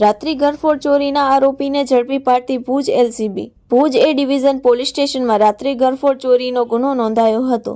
રાત્રિ ઘરફોડ ચોરીના આરોપીને ઝડપી પાડતી Bhuj LCB. Bhuj A division police સ્ટેશનમાં રાત્રિ ઘરફોડ ચોરીનો ગુનો નોંધાયો હતો.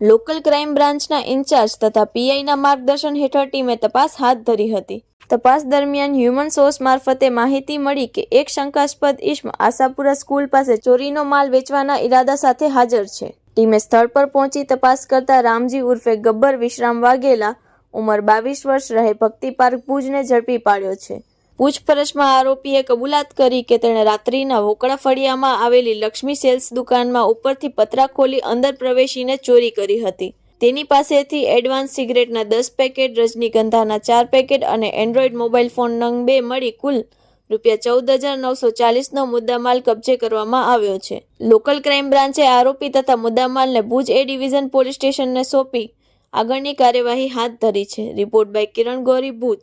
લોકલ ક્રાઇમ બ્રાન્ચના ઇન્ચાર્જ તથા પીઆઈના માર્ગદર્શન હેઠળ ટીમે તપાસ હાથ ધરી હતી. તપાસ દરમિયાન હ્યુમન સોર્સ મારફતે માહિતી મળી કે એક શંકાસ્પદ ઇસ્મ આશાપુરા સ્કૂલ પાસે ચોરીનો માલ વેચવાના ઈરાદા સાથે હાજર છે. ટીમે સ્થળ પર પહોંચી તપાસ કરતા રામજી ઉર્ફે ગબ્બર વિશ્રામ વાઘેલા, ઉંમર બાવીસ વર્ષ રહે ભક્તિ પાર્ક ભુજને ઝડપી પાડ્યો છે. પૂછપરછમાં આરોપીએ કબૂલાત કરી કે તેણે રાત્રિના વોકડા ફળિયામાં આવેલી લક્ષ્મી સેલ્સ દુકાનમાં ઉપરથી પતરા ખોલી અંદર પ્રવેશીને ચોરી કરી હતી. તેની પાસેથી એડવાન્સ સિગરેટના દસ પેકેટ, રજનીગંધાના ચાર પેકેટ અને એન્ડ્રોઈડ મોબાઈલ ફોન નંગ બે મળી કુલ રૂપિયા ચૌદ હજાર નવસો ચાલીસનો મુદ્દામાલ કબજે કરવામાં આવ્યો છે. લોકલ ક્રાઇમ બ્રાન્ચે આરોપી તથા મુદ્દામાલને ભુજ એ ડિવિઝન પોલીસ સ્ટેશનને સોંપી આગળની કાર્યવાહી હાથ ધરી છે. Report by Kiran Gori, Bhuj.